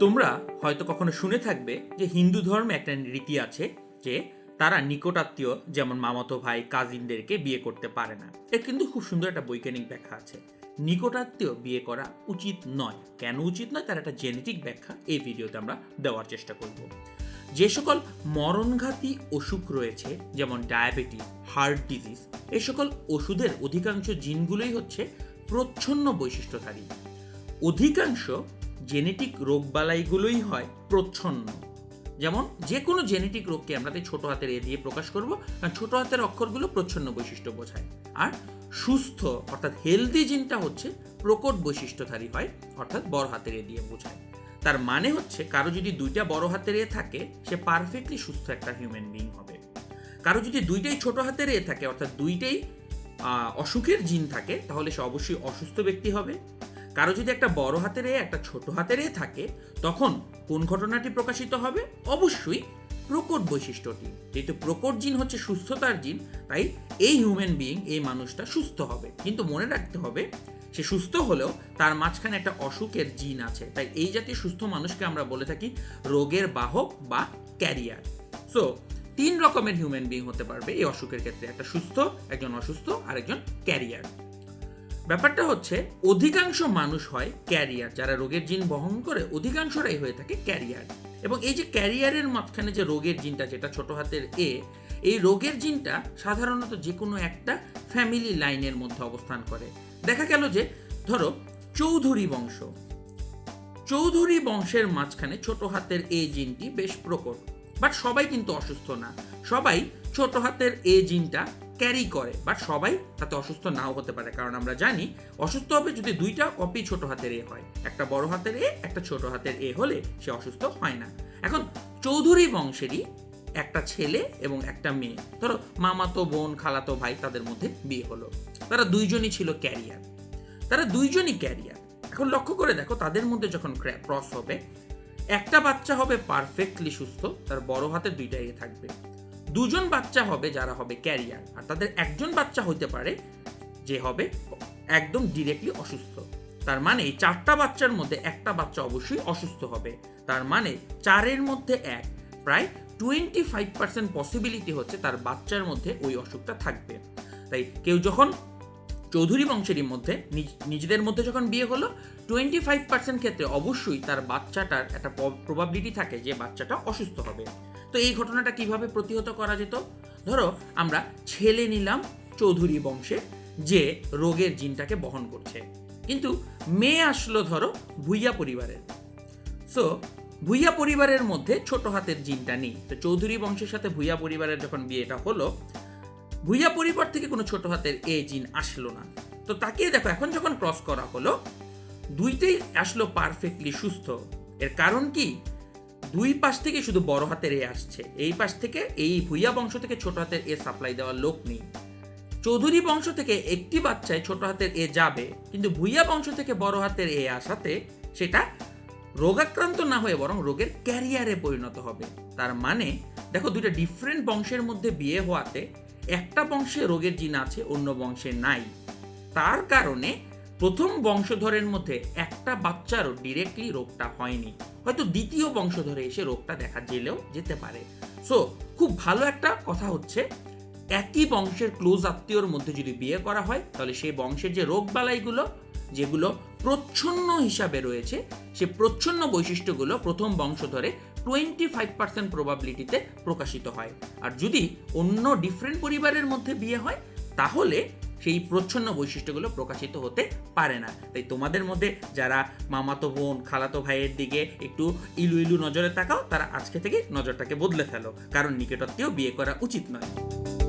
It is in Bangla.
তোমরা হয়তো কখনো শুনে থাকবে যে হিন্দু ধর্মে একটা রীতি আছে যে তারা নিকটাত্মীয়, যেমন মামাতো ভাই, কাজিনদেরকে বিয়ে করতে পারে না। এর কিন্তু খুব সুন্দর একটা বৈজ্ঞানিক ব্যাখ্যা আছে। নিকটাত্মীয় বিয়ে করা উচিত নয়। কেন উচিত নয়? তার একটা জেনেটিক ব্যাখ্যা এই ভিডিওতে আমরা দেওয়ার চেষ্টা করব। যে সকল মরণঘাতী অসুখ রয়েছে, যেমন ডায়াবেটিস, হার্ট ডিজিজ, এ সকল ওষুধের অধিকাংশ জিনগুলোই হচ্ছে প্রচ্ছন্ন বৈশিষ্ট্যধারী। অধিকাংশ জেনেটিক রোগবালাইগুলোই হয় প্রচ্ছন্ন। যেমন যে কোনো জেনেটিক রোগকে আমরা ছোট হাতের এ দিয়ে প্রকাশ করব, কারণ ছোট হাতের অক্ষরগুলো প্রচ্ছন্ন বৈশিষ্ট্য বোঝায়। আর সুস্থ, অর্থাৎ হেলদি জিনটা হচ্ছে প্রকট বৈশিষ্ট্যধারী হয়, অর্থাৎ বড় হাতের এ দিয়ে বোঝায়। তার মানে হচ্ছে কারও যদি দুইটা বড় হাতের এ থাকে, সে পারফেক্টলি সুস্থ একটা হিউম্যান বিইং হবে। কারও যদি দুইটাই ছোট হাতের এ থাকে, অর্থাৎ দুইটাই অসুখের জিন থাকে, তাহলে সে অবশ্যই অসুস্থ ব্যক্তি হবে। কারও যদি একটা বড় হাতের এ, একটা ছোট হাতের এ থাকে, তখন কোন ঘটনাটি প্রকাশিত হবে? অবশ্যই প্রকট বৈশিষ্ট্যটি। যেহেতু প্রকট জিন হচ্ছে সুস্থতার জিন, তাই এই হিউম্যান বিইং এই মানুষটা সুস্থ হবে। কিন্তু মনে রাখতে হবে, সে সুস্থ হলেও তার মাঝখানে একটা অসুখের জিন আছে। তাই এই জাতীয় সুস্থ মানুষকে আমরা বলে থাকি রোগের বাহক বা ক্যারিয়ার। সো তিন রকমের হিউম্যান বিইং হতে পারবে এই অসুখের ক্ষেত্রে। একটা সুস্থ, একজন অসুস্থ আর একজন ক্যারিয়ার। ব্যাপারটা হচ্ছে, অধিকাংশ মানুষ হয় ক্যারিয়ার। যারা রোগের জিন বহন করে, অধিকাংশরাই হয়ে থাকে ক্যারিয়ার। এবং এই যে ক্যারিয়ারের মাঝখানে যে রোগের জিনটা, যেটা ছোট হাতের এ, এই রোগের জিনটা সাধারণত যে কোনো একটা ফ্যামিলি লাইনের মধ্যে অবস্থান করে। দেখা গেল যে, ধরো, চৌধুরী বংশ। চৌধুরী বংশের মাঝখানে ছোট হাতের এ জিনটি বেশ প্রকট। বাট সবাই কিন্তু অসুস্থ না। সবাই ছোট হাতের এ জিনটা ক্যারি করে বাট সবাই তাতে অসুস্থ নাও হতে পারে, কারণ আমরা জানি অসুস্থ হবে যদি দুইটা কপি ছোট হাতের এ হয়। একটা বড় হাতের এ, একটা ছোট হাতের এ হলে সে অসুস্থ হয় না। এখন চৌধুরী বংশেরই একটা ছেলে এবং একটা মেয়ে। ধরো, মামাতো বোন, খালাতো ভাই তাদের মধ্যে বিয়ে হলো। তারা দুইজনই ছিল ক্যারিয়ার তারা দুইজনই ক্যারিয়ার এখন লক্ষ্য করে দেখো, তাদের মধ্যে যখন ক্রস হবে, একটা বাচ্চা হবে পারফেক্টলি সুস্থ, তার বড় হাতে দুইটা এ থাকবে। দুজন বাচ্চা হবে যারা হবে ক্যারিয়ার, আর তাদের একজন বাচ্চা হইতে পারে যে হবে একদম ডিরেক্টলি অসুস্থ। তার মানে এই চারটা বাচ্চার মধ্যে একটা বাচ্চা অবশ্যই অসুস্থ হবে। তার মানে চারের মধ্যে এক, প্রায় টোয়েন্টি ফাইভ পার্সেন্ট পসিবিলিটি হচ্ছে তার বাচ্চার মধ্যে ওই অসুখটা থাকবে। তাই কেউ যখন চৌধুরী বংশেরই মধ্যে নিজেদের মধ্যে যখন বিয়ে হলো টোয়েন্টি ফাইভ পার্সেন্ট ক্ষেত্রে অবশ্যই তার বাচ্চাটার একটা প্রবাবিলিটি থাকে যে বাচ্চাটা অসুস্থ হবে। তো এই ঘটনাটা কীভাবে প্রতিহত করা যেত? ধরো, আমরা ছেলে নিলাম চৌধুরী বংশে, যে রোগের জিনটাকে বহন করছে। কিন্তু মেয়ে আসলো ধরো ভুইয়া পরিবারের। সো ভুইয়া পরিবারের মধ্যে ছোট হাতের জিনটা নেই। তো চৌধুরী বংশের সাথে ভুইয়া পরিবারের যখন বিয়েটা হলো ভুইয়া পরিবার থেকে কোনো ছোট হাতের এ জিন আসলো না। তো তাকে দেখো, এখন যখন ক্রস করা হলো, দুইটাই আসলো পারফেক্টলি সুস্থ। এর কারণ কি? দুই পাশ থেকে শুধু বড় হাতের এ আসছে। এই পাশ থেকে এই ভুইয়া বংশ থেকে ছোট হাতের এ সাপ্লাই দেওয়ার লোক নেই। চৌধুরী বংশ থেকে একটি বাচ্চায় ছোট হাতের এ যাবে, কিন্তু ভুইয়া বংশ থেকে বড় হাতের এ আসাতে সেটা রোগাক্রান্ত না হয়ে বরং রোগের ক্যারিয়ারে পরিণত হবে। তার মানে দেখো দুইটা ডিফারেন্ট বংশের মধ্যে বিয়ে হওয়াতে একটা বংশে রোগের জিন আছে, অন্য বংশে নাই। তার কারণে প্রথম বংশধরের মধ্যে একটা বাচ্চারও ডিরেক্টলি রোগটা হয়নি। হয়তো দ্বিতীয় বংশধরে এসে রোগটা দেখা গেলেও যেতে পারে। সো খুব ভালো একটা কথা হচ্ছে, একই বংশের ক্লোজ আত্মীয়র মধ্যে যদি বিয়ে করা হয়, তাহলে সেই বংশের যে রোগবালাইগুলো, যেগুলো প্রচ্ছন্ন হিসাবে রয়েছে, সে প্রচ্ছন্ন বৈশিষ্ট্যগুলো প্রথম বংশধরে টোয়েন্টি ফাইভ পার্সেন্ট প্রবাবিলিটিতে প্রকাশিত হয়। আর যদি অন্য ডিফারেন্ট পরিবারের মধ্যে বিয়ে হয়, তাহলে সেই প্রচ্ছন্ন বৈশিষ্ট্যগুলো প্রকাশিত হতে পারে না। তাই তোমাদের মধ্যে যারা মামাতো বোন, খালাতো ভাইয়ের দিকে একটু ইলু ইলু নজরে তাকাও, তারা আজকে থেকে নজরটাকে বদলে ফেলো। কারণ নিকটত্বেও বিয়ে করা উচিত নয়।